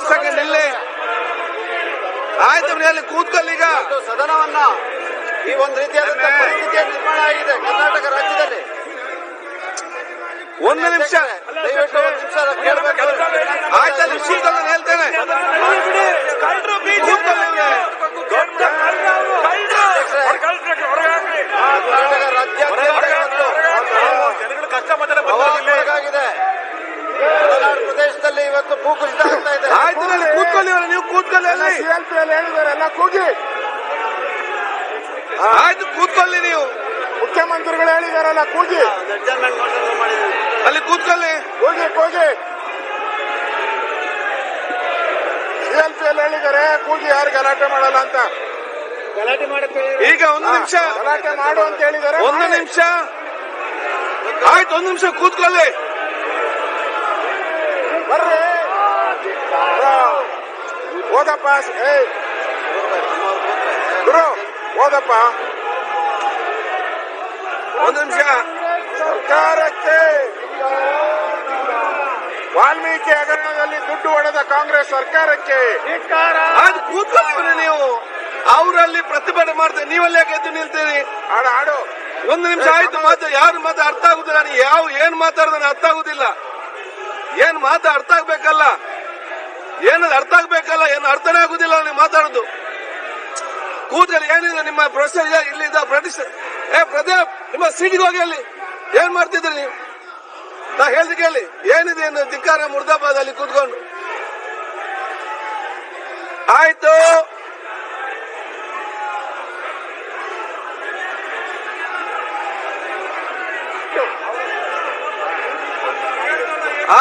ಒಂದ್ ಸೆಕೆಂಡ್ ಇಲ್ಲಿ. ಆಯ್ತು ಕೂತ್ಕೊಳ್ಳಿ ಈಗ. ಸದನವನ್ನ ಈ ಒಂದು ರೀತಿಯಾದ. ಪರಿಸ್ಥಿತಿಯ ನಿರ್ಮಾಣ ಆಗಿದೆ ಕರ್ನಾಟಕ ರಾಜ್ಯದಲ್ಲಿ. ಒಂದು ನಿಮಿಷ. ದಯವಿಟ್ಟು ಒಂದು ನಿಮಿಷ ಕೇಳಬೇಕು. ಆಯ್ತು ಹೇಳ್ತೇನೆ ಕೂತ್ಕೊಳ್ಳಿ ಇಲ್ಲಿ. ಕರ್ನಾಟಕ ರಾಜ್ಯಾದ್ಯಂತ ಇವತ್ತು ಪ್ರವಾಹಕ್ಕೊಳಗಾಗಿದೆ ಪ್ರದೇಶದಲ್ಲಿ ಇವತ್ತು ಭೂಕುಸಿತ ಆಗ್ತಾ ಇದೆ. ಆಯ್ತು ಅಲ್ಲಿ ಕೂತ್ಕೊಳ್ಳಿ ಇವ್ರೆ, ನೀವು ಕೂತ್ಕೊಳ್ಳಿ ಅಲ್ಲಿ. ಸಿಎಲ್ಪಿಯಲ್ಲಿ ಹೇಳಿದ್ದಾರೆ ಎಲ್ಲ ಕೂಗಿ. ಆಯ್ತು ಕೂತ್ಕೊಳ್ಳಿ ನೀವು. ಮುಖ್ಯಮಂತ್ರಿಗಳು ಹೇಳಿದಾರಲ್ಲ ಕೂಗಿ. ಅಲ್ಲಿ ಕೂತ್ಕೊಳ್ಳಿ. ಕೂಗಿ ಹೋಗಿ ಸಿಎಲ್ಪಿಯಲ್ಲಿ ಹೇಳಿದ್ದಾರೆ ಕೂಗಿ ಯಾರು ಗಲಾಟೆ ಮಾಡಲ್ಲ ಅಂತ. ಗಲಾಟೆ ಮಾಡುತ್ತೆ ಈಗ ಒಂದು ನಿಮಿಷ. ಗಲಾಟೆ ಮಾಡು ಅಂತ ಹೇಳಿದಾರೆ ಒಂದು ನಿಮಿಷ. ಆಯ್ತು ಒಂದು ನಿಮಿಷ ಕೂತ್ಕೊಳ್ಳಿ. ಹೋಗಪ್ಪ ಹೇ ಗುರು, ಹೋಗಪ್ಪ. ಒಂದು ನಿಮಿಷ. ಸರ್ಕಾರಕ್ಕೆ ವಾಲ್ಮೀಕಿ ಹಗರಣದಲ್ಲಿ ದುಡ್ಡು ಹೊಡೆದ ಕಾಂಗ್ರೆಸ್ ಸರ್ಕಾರಕ್ಕೆ ಅದು ಕೂತ್ಕೊಳ್ಳಿ ಇವ್ರೆ ನೀವು. ಅವರಲ್ಲಿ ಪ್ರತಿಭಟನೆ ಮಾಡ್ತೇವೆ ನೀವಲ್ಲೇ ಗೆದ್ದು ನಿಲ್ತೀರಿ. ಆಡು ಆಡು. ಒಂದು ನಿಮಿಷ ಆಯ್ತು ಮಾತು ಯಾರು ಮಾತು ಅರ್ಥ ಆಗುದಿಲ್ಲ. ಯಾವ, ಏನ್ ಮಾತಾಡಿದ್ರೆ ಅರ್ಥ ಆಗುದಿಲ್ಲ. ಏನ್ ಮಾತು ಅರ್ಥ ಆಗ್ಬೇಕಲ್ಲ. ಏನದು ಅರ್ಥ ಆಗ್ಬೇಕಲ್ಲ, ಏನು ಅರ್ಥನೇ ಆಗುದಿಲ್ಲ ನೀವು ಮಾತಾಡೋದು. ಕೂತಲ್ಲಿ ಏನಿದೆ ನಿಮ್ಮ ಪ್ರೊಸೆಸ್ ಇಲ್ಲಿದ್ದ ಬ್ರಿಟಿಷ್ ಏ, ಪ್ರದೀಪ್, ನಿಮ್ಮ ಸೀಟಿಗೆ ಹೋಗಿ ಅಲ್ಲಿ. ಏನ್ ಮಾಡ್ತಿದ್ರಿ ನೀವು? ನಾ ಹೇಳ್ದು ಕೇಳಿ, ಏನಿದೆ ಏನು ಧಿಕ್ಕಾರ ಮುರ್ದಾಬಾದ್ ಅಲ್ಲಿ ಕೂತ್ಕೊಂಡು? ಆಯ್ತು.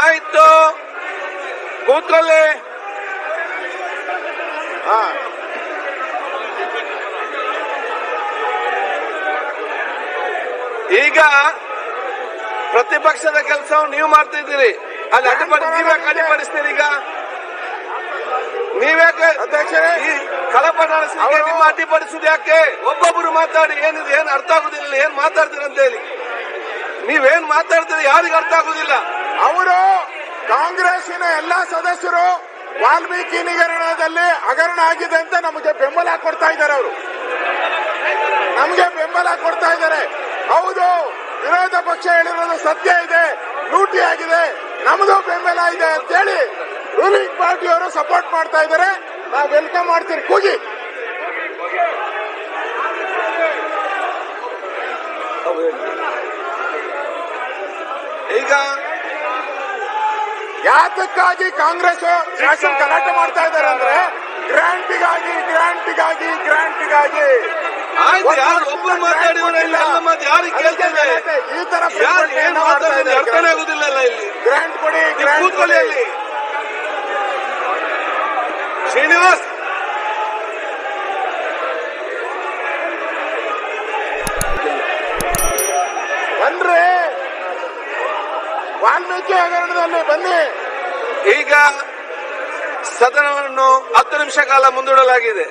ಆಯ್ತು. ಕೂತ್ಕೊಳ್ಳಿ. ಈಗ ಪ್ರತಿಪಕ್ಷದ ಕೆಲಸವನ್ನು ನೀವು ಮಾಡ್ತಿದ್ದೀರಿ. ಅಲ್ಲಿ ಅಡ್ಡಿಪಡಿ ನೀವೇ ಅಡ್ಡಿಪಡಿಸ್ತೀರಿ ಈಗ? ನೀವೇ ಅಧ್ಯಕ್ಷರೇ. ಈ ಕಳಪಟ ನಡೆಸಲಿಕ್ಕೆ ನಿಮ್ಮ ಅಡ್ಡಿಪಡಿಸುದು ಯಾಕೆ? ಒಬ್ಬೊಬ್ಬರು ಮಾತಾಡಿ ಏನಿದೆ ಏನ್ ಅರ್ಥ ಆಗುದಿಲ್ಲ ಏನ್ ಮಾತಾಡ್ತೀರ ಅಂತ ಹೇಳಿ. ನೀವೇನ್ ಮಾತಾಡ್ತೀರಿ ಯಾರಿಗೂ ಅರ್ಥ ಆಗುದಿಲ್ಲ. ಅವರು ಕಾಂಗ್ರೆಸ್ಸಿನ ಎಲ್ಲಾ ಸದಸ್ಯರು ವಾಲ್ಮೀಕಿ ನಿಗರಣದಲ್ಲಿ ಹಗರಣ ಆಗಿದೆ ಅಂತ ನಮಗೆ ಬೆಂಬಲ ಕೊಡ್ತಾ ಇದ್ದಾರೆ ಅವರು. ನಮಗೆ ಬೆಂಬಲ ಕೊಡ್ತಾ ಇದ್ದಾರೆ. ಹೌದು, ವಿರೋಧ ಪಕ್ಷ ಹೇಳಿರೋದು ಸತ್ಯ ಇದೆ, ಲೂಟಿ ಆಗಿದೆ, ನಮ್ದು ಬೆಂಬಲ ಇದೆ ಅಂತೇಳಿ ರೂಲಿಂಗ್ ಪಾರ್ಟಿಯವರು ಸಪೋರ್ಟ್ ಮಾಡ್ತಾ ಇದ್ದಾರೆ. ನಾವು ವೆಲ್ಕಮ್ ಮಾಡ್ತೀರಿ, ಕೂಗಿ. ಈಗ ಯಾತಕ್ಕಾಗಿ ಕಾಂಗ್ರೆಸ್ ಶಾಸನ ಗಲಾಟೆ ಮಾಡ್ತಾ ಇದ್ದಾರೆ ಅಂದ್ರೆ ಗ್ರಾಂಟಿಗಾಗಿ ಗ್ರಾಂಟಿಗಾಗಿ ಗ್ರಾಂಟಿಗಾಗಿ ಆಯ್ತು ಯಾರು ಒಬ್ಬರು ಮಾತಾಡಿದ್ರೆ ಇಲ್ಲ ಎಲ್ಲ ಮಾತು ಯಾರಿಗೆ ಈ ತರ ಯಾರು ಏನು ಮಾತಾಡಿದ್ರೆ ಅರ್ಥನೇ ಆಗುದಿಲ್ಲ ಇಲ್ಲಿ. ಗ್ರಾಂಟ್ ಕೊಡಿ ಕೂತ್ಕೊಳ್ಳಿ ಅಲ್ಲಿ. ಶ್ರೀನಿವಾಸ್! ಬನ್ರಿ ವಾಲ್ಮೀಕಿ ಹಗರಣದಲ್ಲಿ ಬನ್ನಿ. ಈಗ ಸದನವನ್ನು ಹತ್ತು ನಿಮಿಷ ಕಾಲ ಮುಂದೂಡಲಾಗಿದೆ.